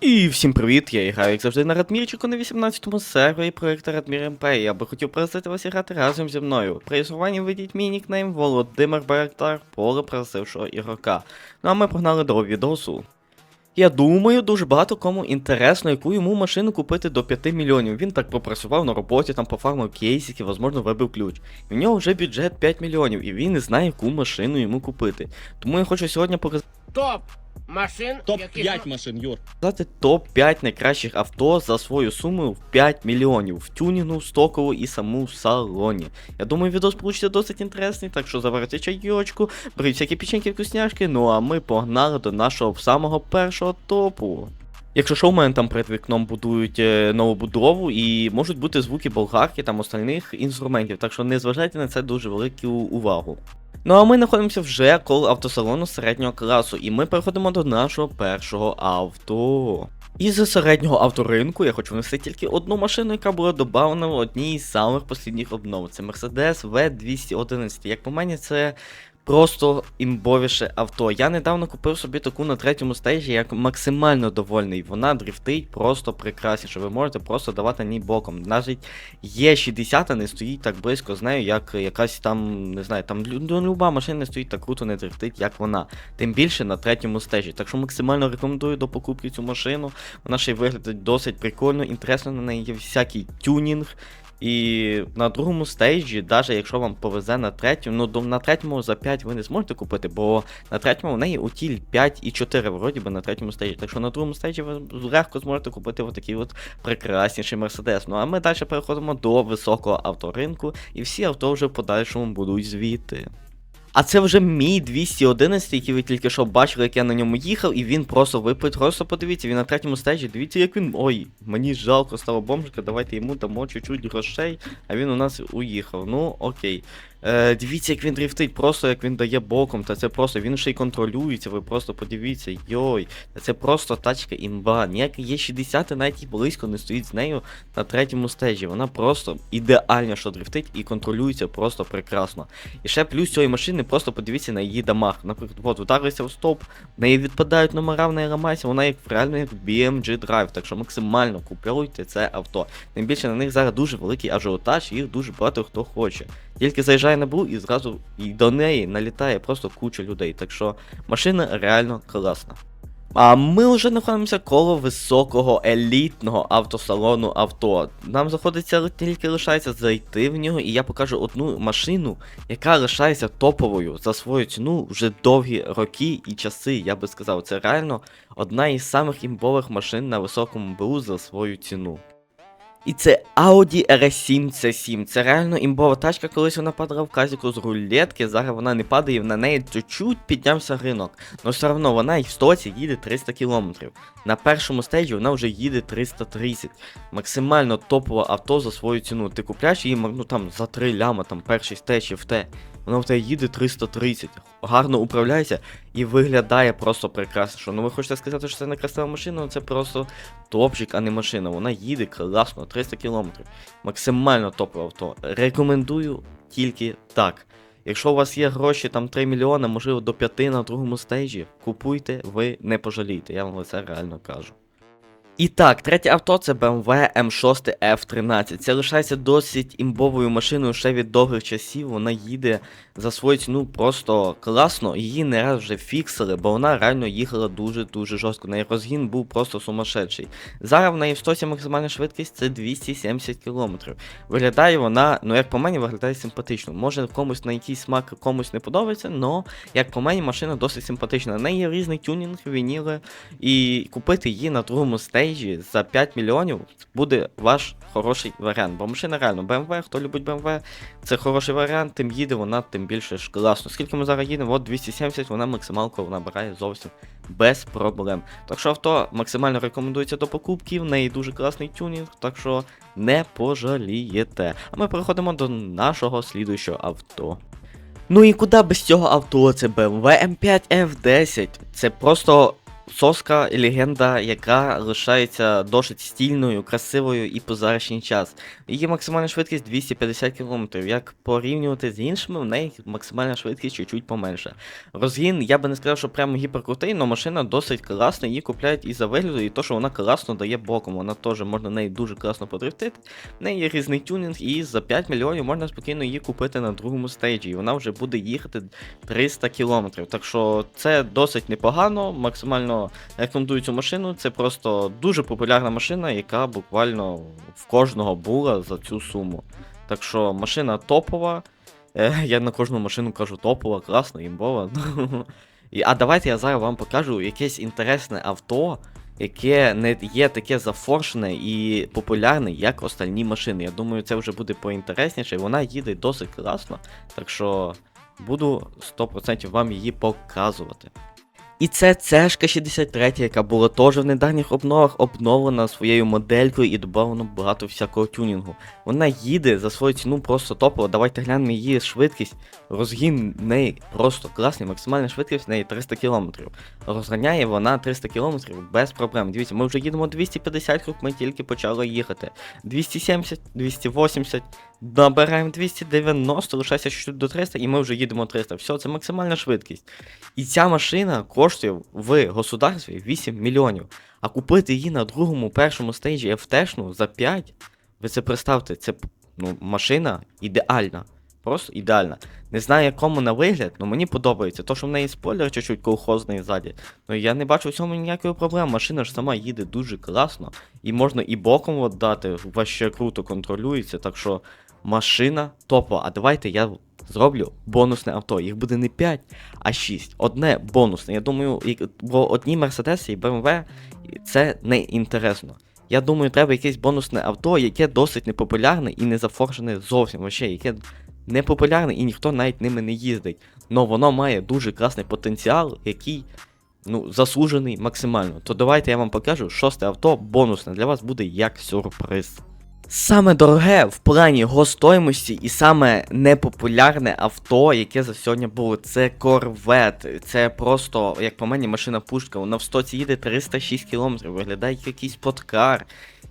І всім привіт, я граю, як завжди, на Радмірчику на 18-му сервері проєкту Радмір МП. Я би хотів просити вас грати разом зі мною. При існуванні введіть мій нікнейм Володимир Байрактар, поле просившого ігрока. Ну а ми погнали до відосу. Я думаю, дуже багато кому інтересно, яку йому машину купити до 5 мільйонів. Він так попрацював на роботі, там пофармив кейсики, можливо, вибив ключ. В нього вже бюджет 5 мільйонів, і він не знає, яку машину йому купити. Тому я хочу сьогодні показати. Топ машин, які Топ-5 машин, Юр. Сказати топ-5 найкращих авто за свою суму в 5 мільйонів в тюнінгу, стокову і саму салоні. Я думаю, відос получиться досить інтересний, так що заварите чайочку, беріть всякі печеньки вкусняшки, ну а ми погнали до нашого самого першого топу. Якщо що, у мене там перед вікном будують е, нову будову і можуть бути звуки болгарки там остальних інструментів, так що не зважайте на це дуже велику увагу. Ну а ми знаходимося вже коло автосалону середнього класу, і ми переходимо до нашого першого авто. Із середнього авторинку я хочу внести тільки одну машину, яка була додана в одній із самих послідніх обнов. Це Mercedes V211. Як по мені, це просто імбовіше авто. Я недавно купив собі таку на третьому стежі, як максимально довольний. Вона дрифтить просто прекрасніше. Ви можете просто давати ній боком. Навіть є 60 не стоїть так близько з нею, як якась там, не знаю, там ну, люба машина не стоїть так круто, не дрифтить, як вона. Тим більше на третьому стежі. Так що максимально рекомендую до покупки цю машину. Вона ще й виглядає досить прикольно, інтересно на неї є всякий тюнінг. І на другому стейджі, навіть якщо вам повезе на третьому, ну на третьому за 5 ви не зможете купити, бо на третьому в неї утіль 5 і 4, вроді би на третьому стейджі. Так що на другому стейджі ви легко зможете купити отакий от прекрасніший Мерседес. Ну а ми далі переходимо до високого авторинку, і всі авто вже в подальшому будуть звідти. А це вже мій 211, який ви тільки що бачили, як я на ньому їхав, і він просто ви просто подивіться, він на третьому стежі, дивіться, як він. Ой, мені жалко стало бомжика, давайте йому дамо чуть-чуть грошей, а він у нас уїхав. Ну, окей. Е, дивіться, як він дрифтить, просто як він дає боком, та це просто, він ще й контролюється, ви просто подивіться, йой, та це просто тачка імба. Ніяк є 60 навіть і близько не стоїть з нею на третьому стежі. Вона просто ідеально що дрифтить і контролюється просто прекрасно. І ще плюс цієї машини, просто подивіться на її дамаг. Наприклад, от ударився в стоп, в неї відпадають номера, в неї ламається, вона як реально як BMG Drive, так що максимально купуйте це авто. Тим більше на них зараз дуже великий ажіотаж, їх дуже багато хто хоче. Тільки заїжджає на БУ і зразу і до неї налітає просто куча людей. Так що машина реально класна. А ми вже знаходимося коло високого елітного автосалону авто. Нам заходиться тільки лишається зайти в нього, і я покажу одну машину, яка лишається топовою за свою ціну вже довгі роки і часи. Я би сказав, це реально одна із самих імбових машин на високому БУ за свою ціну. І це Audi RS7 C7. Це реально імбова тачка, колись вона падала в казіку з рулетки, зараз вона не падає, на неї чуть-чуть піднявся ринок. Но все одно вона і в стоці їде 300 км. На першому стежі вона вже їде 330. Максимально топове авто за свою ціну. Ти купляєш її ну, там, за 3 ляма, там перший стеж і в те. Вона в тебе їде 330, гарно управляється і виглядає просто прекрасно. Ну ви хочете сказати, що це не красива машина, це просто топчик, а не машина. Вона їде класно, 300 км. Максимально топове авто. Рекомендую тільки так. Якщо у вас є гроші там 3 мільйони, можливо до 5 на другому стейджі, купуйте, ви не пожалієте, я вам це реально кажу. І так, третє авто це BMW M6 F13. Це лишається досить імбовою машиною ще від довгих часів. Вона їде за свою ціну просто класно. Її не раз вже фіксили, бо вона реально їхала дуже-дуже жорстко. Неї розгін був просто сумасшедший. Зараз в неї в стоці максимальна швидкість це 270 км. Виглядає вона, ну як по мені, виглядає симпатично. Може комусь на якийсь смак комусь не подобається, але як по мені, машина досить симпатична. На неї є різний тюнінг, вініли, і купити її на другому стейджі за 5 мільйонів буде ваш хороший варіант. Бо машина реально BMW, хто любить BMW, це хороший варіант, тим їде вона, тим більше ж класно. Скільки ми зараз їдемо? От 270, вона максималку набирає зовсім без проблем. Так що авто максимально рекомендується до покупки, в неї дуже класний тюнінг, так що не пожалієте. А ми переходимо до нашого слідуючого авто. Ну і куди без цього авто? Це BMW M5 F10. Це просто соска легенда, яка лишається досить стільною, красивою і по зарашній час. Її максимальна швидкість 250 км. Як порівнювати з іншими, в неї максимальна швидкість чуть-чуть поменша. Розгін, я би не сказав, що прямо гіперкрутий, але машина досить класна, її купляють і за вигляду, і то, що вона класно дає боком. Вона теж можна неї дуже класно подрифтити. В неї є різний тюнінг, і за 5 мільйонів можна спокійно її купити на другому стейджі. І вона вже буде їхати 300 км. Так що це досить непогано, максимально рекомендую цю машину. Це просто дуже популярна машина, яка буквально в кожного була за цю суму. Так що машина топова. Е, я на кожну машину кажу топова, класна, імбова. А давайте я зараз вам покажу якесь інтересне авто, яке не є таке зафоршене і популярне, як остальні машини. Я думаю, це вже буде поінтересніше. Вона їде досить класно, так що буду 100% вам її показувати. І це цешка 63, яка була теж в недавніх обновах обновлена своєю моделькою і додано багато всякого тюнінгу. Вона їде за свою ціну просто топово. Давайте глянемо її швидкість. Розгін в неї просто класний, максимальна швидкість в неї 300 км. Розганяє вона 300 км без проблем. Дивіться, ми вже їдемо 250 круг, ми тільки почали їхати. 270, 280, набираємо 290, лишається чуть до 300, і ми вже їдемо 300. Все, це максимальна швидкість. І ця машина коштує в государстві 8 мільйонів. А купити її на другому, першому стейджі FT-шну за 5, ви це представте, це ну, машина ідеальна. Просто ідеальна. Не знаю, якому на вигляд, але мені подобається. То, що в неї спойлер чуть-чуть колхозний ззаді. Ну я не бачу в цьому ніякої проблеми. Машина ж сама їде дуже класно. І можна і боком от дати, ваще круто контролюється. Так що машина топова. А давайте я зроблю бонусне авто. Їх буде не 5, а 6. Одне бонусне. Я думаю, бо одні Мерседеси і BMW це не інтересно. Я думаю, треба якесь бонусне авто, яке досить непопулярне і не зафоршене зовсім вообще, яке непопулярне і ніхто навіть ними не їздить. Но воно має дуже класний потенціал, який ну, заслужений максимально. То давайте я вам покажу шосте авто бонусне для вас буде як сюрприз. Саме дороге в плані гостоймості і саме непопулярне авто, яке за сьогодні було, це корвет. Це просто, як по мені, машина пушка. Вона в стоці їде 306 км, виглядає як якийсь подкар.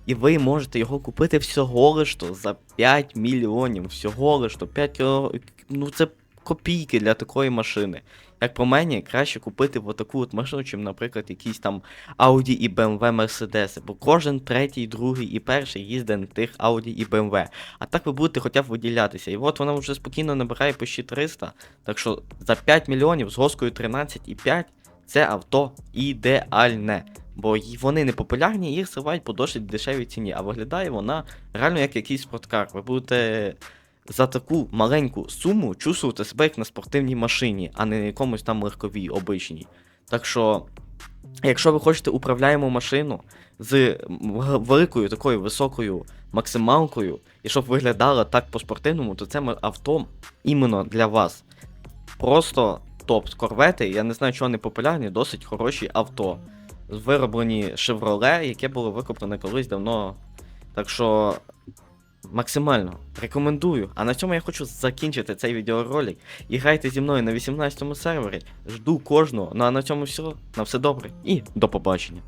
І ви можете його купити всього лиш то за 5 мільйонів. Всього лиш то 5 кіло... Ну це копійки для такої машини. Як по мені, краще купити отаку от машину, чим, наприклад, якісь там Audi і BMW Mercedes. Бо кожен третій, другий і перший їздить на тих Audi і BMW. А так ви будете хоча б виділятися. І от вона вже спокійно набирає почти 300. Так що за 5 мільйонів з госкою 13,5 це авто ідеальне. Бо вони не популярні, їх зривають по досить дешевій ціні. А виглядає вона реально як якийсь спорткар. Ви будете за таку маленьку суму чувствувати себе як на спортивній машині, а не на якомусь там легковій обичній. Так що, якщо ви хочете управляємо машину з великою такою високою максималкою, і щоб виглядала так по-спортивному, то це авто іменно для вас. Просто топ. Корвети, я не знаю, чого не популярні, досить хороші авто. Вироблені Chevrolet, яке було викуплене колись давно. Так що максимально рекомендую. А на цьому я хочу закінчити цей відеоролик. І грайте зі мною на 18 сервері. Жду кожного. Ну а на цьому все. На все добре і до побачення.